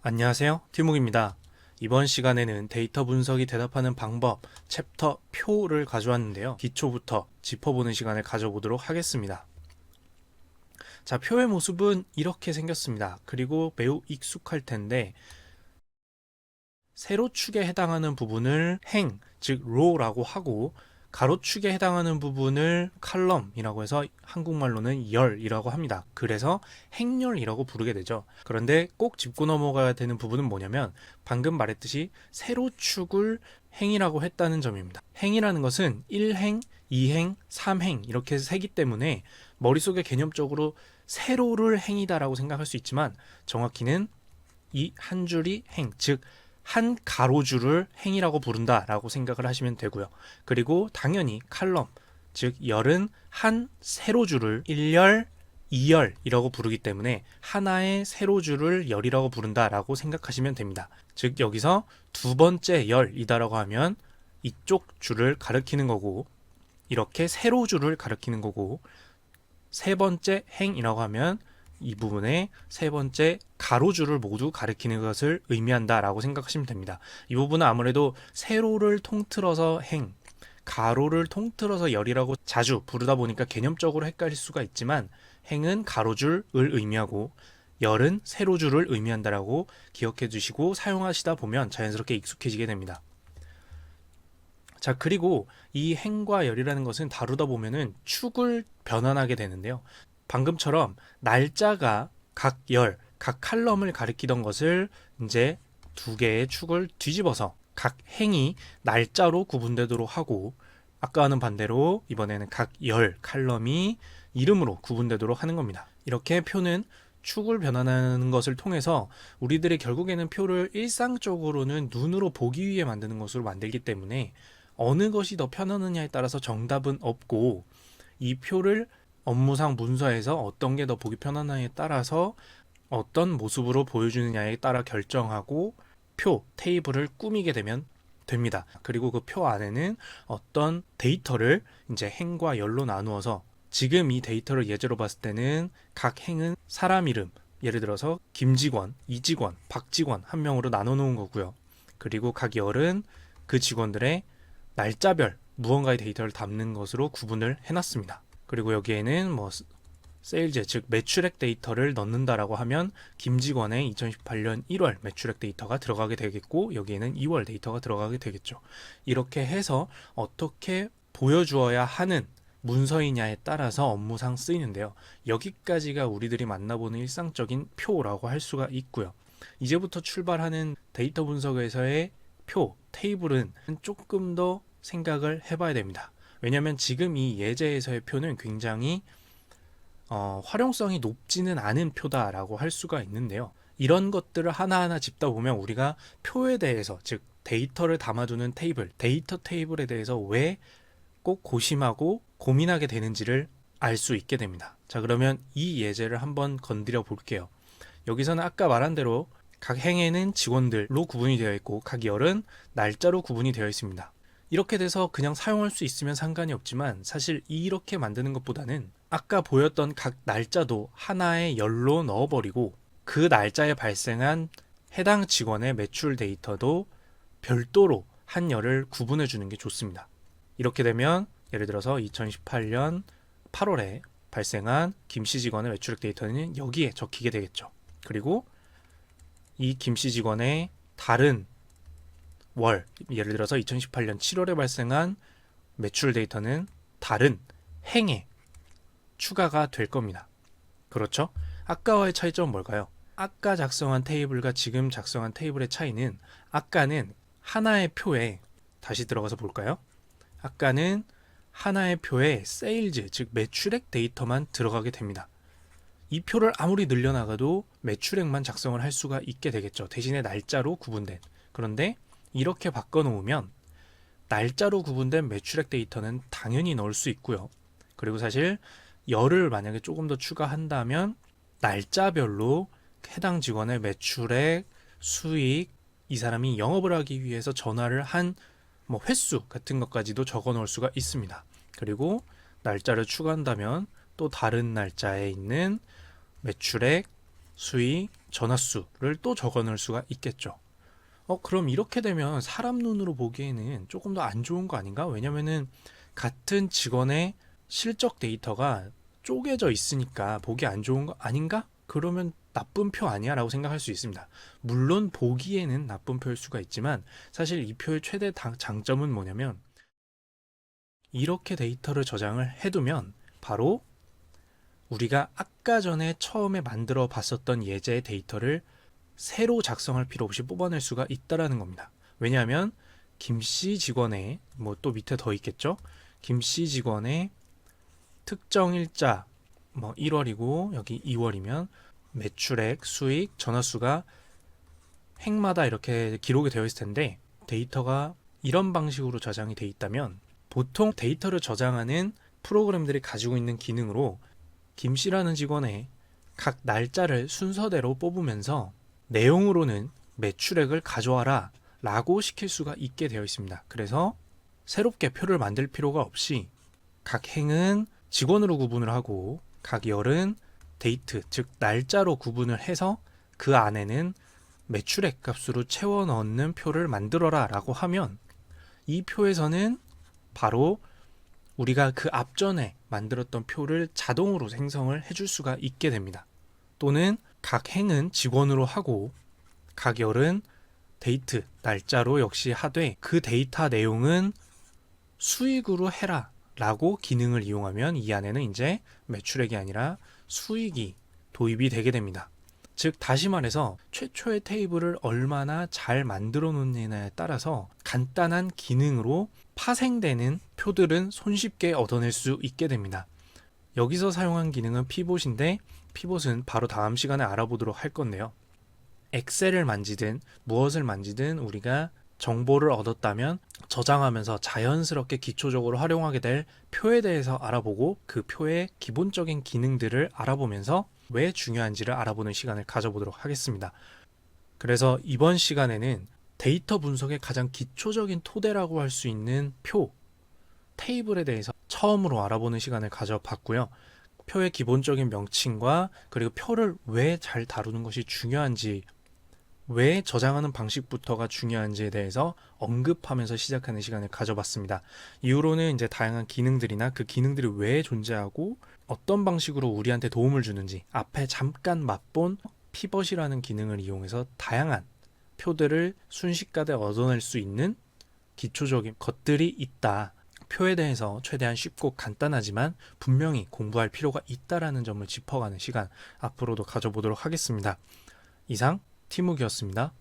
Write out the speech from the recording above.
안녕하세요. 티묵입니다. 이번 시간에는 데이터 분석이 대답하는 방법 챕터 표를 가져왔는데요. 기초부터 짚어보는 시간을 가져보도록 하겠습니다. 자, 표의 모습은 이렇게 생겼습니다. 그리고 매우 익숙할 텐데 세로축에 해당하는 부분을 행, 즉 row라고 하고 가로축에 해당하는 부분을 칼럼이라고 해서 한국말로는 열이라고 합니다. 그래서 행렬이라고 부르게 되죠. 그런데 꼭 짚고 넘어가야 되는 부분은 뭐냐면 방금 말했듯이 세로축을 행이라고 했다는 점입니다. 행이라는 것은 1행, 2행, 3행 이렇게 세기 때문에 머릿속에 개념적으로 세로를 행이다라고 생각할 수 있지만 정확히는 이 한 줄이 행, 즉 한 가로줄을 행이라고 부른다라고 생각을 하시면 되고요. 그리고 당연히 칼럼, 즉 열은 한 세로줄을 1열, 2열이라고 부르기 때문에 하나의 세로줄을 열이라고 부른다라고 생각하시면 됩니다. 즉 여기서 두 번째 열이다라고 하면 이쪽 줄을 가리키는 거고 이렇게 세로줄을 가리키는 거고 세 번째 행이라고 하면 이 부분에 세 번째 가로줄을 모두 가리키는 것을 의미한다라고 생각하시면 됩니다. 이 부분은 아무래도 세로를 통틀어서 행, 가로를 통틀어서 열이라고 자주 부르다 보니까 개념적으로 헷갈릴 수가 있지만 행은 가로줄을 의미하고 열은 세로줄을 의미한다라고 기억해 주시고 사용하시다 보면 자연스럽게 익숙해지게 됩니다. 자, 그리고 이 행과 열이라는 것은 다루다 보면은 축을 변환하게 되는데요. 방금처럼 날짜가 각 열, 각 칼럼을 가리키던 것을 이제 두 개의 축을 뒤집어서 각 행이 날짜로 구분되도록 하고 아까와는 반대로 이번에는 각 열 칼럼이 이름으로 구분되도록 하는 겁니다. 이렇게 표는 축을 변환하는 것을 통해서 우리들이 결국에는 표를 일상적으로는 눈으로 보기 위해 만드는 것으로 만들기 때문에 어느 것이 더 편하느냐에 따라서 정답은 없고 이 표를 업무상 문서에서 어떤 게 더 보기 편하냐에 따라서 어떤 모습으로 보여주느냐에 따라 결정하고 표, 테이블을 꾸미게 되면 됩니다. 그리고 그 표 안에는 어떤 데이터를 이제 행과 열로 나누어서 지금 이 데이터를 예제로 봤을 때는 각 행은 사람 이름, 예를 들어서 김직원, 이직원, 박직원 한 명으로 나눠 놓은 거고요. 그리고 각 열은 그 직원들의 날짜별 무언가의 데이터를 담는 것으로 구분을 해놨습니다. 그리고 여기에는 뭐 세일즈 즉 매출액 데이터를 넣는다라고 하면 김직원의 2018년 1월 매출액 데이터가 들어가게 되겠고 여기에는 2월 데이터가 들어가게 되겠죠. 이렇게 해서 어떻게 보여주어야 하는 문서이냐에 따라서 업무상 쓰이는데요. 여기까지가 우리들이 만나보는 일상적인 표라고 할 수가 있고요. 이제부터 출발하는 데이터 분석에서의 표, 테이블은 조금 더 생각을 해봐야 됩니다. 왜냐하면 지금 이 예제에서의 표는 굉장히 어, 활용성이 높지는 않은 표다라고 할 수가 있는데요. 이런 것들을 하나하나 짚다 보면 우리가 표에 대해서 즉 데이터를 담아두는 테이블, 데이터 테이블에 대해서 왜 꼭 고심하고 고민하게 되는지를 알 수 있게 됩니다. 자, 그러면 이 예제를 한번 건드려 볼게요. 여기서는 아까 말한 대로 각 행에는 직원들로 구분이 되어 있고 각 열은 날짜로 구분이 되어 있습니다. 이렇게 돼서 그냥 사용할 수 있으면 상관이 없지만 사실 이렇게 만드는 것보다는 아까 보였던 각 날짜도 하나의 열로 넣어버리고 그 날짜에 발생한 해당 직원의 매출 데이터도 별도로 한 열을 구분해 주는 게 좋습니다. 이렇게 되면 예를 들어서 2018년 8월에 발생한 김씨 직원의 매출액 데이터는 여기에 적히게 되겠죠. 그리고 이 김씨 직원의 다른 월, 예를 들어서 2018년 7월에 발생한 매출 데이터는 다른 행에 추가가 될 겁니다. 그렇죠? 아까와의 차이점은 뭘까요? 아까 작성한 테이블과 지금 작성한 테이블의 차이는 아까는 하나의 표에 다시 들어가서 볼까요? 아까는 하나의 표에 세일즈, 즉 매출액 데이터만 들어가게 됩니다. 이 표를 아무리 늘려나가도 매출액만 작성을 할 수가 있게 되겠죠. 대신에 날짜로 구분된. 그런데 이렇게 바꿔놓으면 날짜로 구분된 매출액 데이터는 당연히 넣을 수 있고요. 그리고 사실 열을 만약에 조금 더 추가한다면 날짜별로 해당 직원의 매출액, 수익, 이 사람이 영업을 하기 위해서 전화를 한 뭐 횟수 같은 것까지도 적어 놓을 수가 있습니다. 그리고 날짜를 추가한다면 또 다른 날짜에 있는 매출액, 수익, 전화수를 또 적어 넣을 수가 있겠죠. 어, 그럼 이렇게 되면 사람 눈으로 보기에는 조금 더 안 좋은 거 아닌가? 왜냐면은 같은 직원의 실적 데이터가 쪼개져 있으니까 보기 안 좋은 거 아닌가? 그러면 나쁜 표 아니야? 라고 생각할 수 있습니다. 물론 보기에는 나쁜 표일 수가 있지만 사실 이 표의 최대 당- 장점은 뭐냐면 이렇게 데이터를 저장을 해두면 바로 우리가 아까 전에 처음에 만들어 봤었던 예제의 데이터를 새로 작성할 필요 없이 뽑아낼 수가 있다라는 겁니다. 왜냐하면 김씨 직원의 뭐 또 밑에 더 있겠죠? 김씨 직원의 특정 일자 뭐 1월이고 여기 2월이면 매출액, 수익, 전화수가 획마다 이렇게 기록이 되어 있을 텐데 데이터가 이런 방식으로 저장이 돼 있다면 보통 데이터를 저장하는 프로그램들이 가지고 있는 기능으로 김씨라는 직원의 각 날짜를 순서대로 뽑으면서 내용으로는 매출액을 가져와라 라고 시킬 수가 있게 되어 있습니다. 그래서 새롭게 표를 만들 필요가 없이 각 행은 직원으로 구분을 하고 각 열은 데이트, 즉 날짜로 구분을 해서 그 안에는 매출액 값으로 채워 넣는 표를 만들어라 라고 하면 이 표에서는 바로 우리가 그 앞전에 만들었던 표를 자동으로 생성을 해줄 수가 있게 됩니다. 또는 각 행은 직원으로 하고 각 열은 데이트, 날짜로 역시 하되 그 데이터 내용은 수익으로 해라 라고 기능을 이용하면 이 안에는 이제 매출액이 아니라 수익이 도입이 되게 됩니다. 즉 다시 말해서 최초의 테이블을 얼마나 잘 만들어 놓느냐에 따라서 간단한 기능으로 파생되는 표들은 손쉽게 얻어낼 수 있게 됩니다. 여기서 사용한 기능은 피봇인데 피봇은 바로 다음 시간에 알아보도록 할 건데요. 엑셀을 만지든 무엇을 만지든 우리가 정보를 얻었다면 저장하면서 자연스럽게 기초적으로 활용하게 될 표에 대해서 알아보고 그 표의 기본적인 기능들을 알아보면서 왜 중요한지를 알아보는 시간을 가져보도록 하겠습니다. 그래서 이번 시간에는 데이터 분석의 가장 기초적인 토대라고 할 수 있는 표, 테이블에 대해서 처음으로 알아보는 시간을 가져봤고요. 표의 기본적인 명칭과 그리고 표를 왜 잘 다루는 것이 중요한지 왜 저장하는 방식부터가 중요한지에 대해서 언급하면서 시작하는 시간을 가져봤습니다. 이후로는 이제 다양한 기능들이나 그 기능들이 왜 존재하고 어떤 방식으로 우리한테 도움을 주는지 앞에 잠깐 맛본 피벗이라는 기능을 이용해서 다양한 표들을 순식간에 얻어낼 수 있는 기초적인 것들이 있다. 표에 대해서 최대한 쉽고 간단하지만 분명히 공부할 필요가 있다라는 점을 짚어가는 시간 앞으로도 가져보도록 하겠습니다. 이상 티묵이었습니다.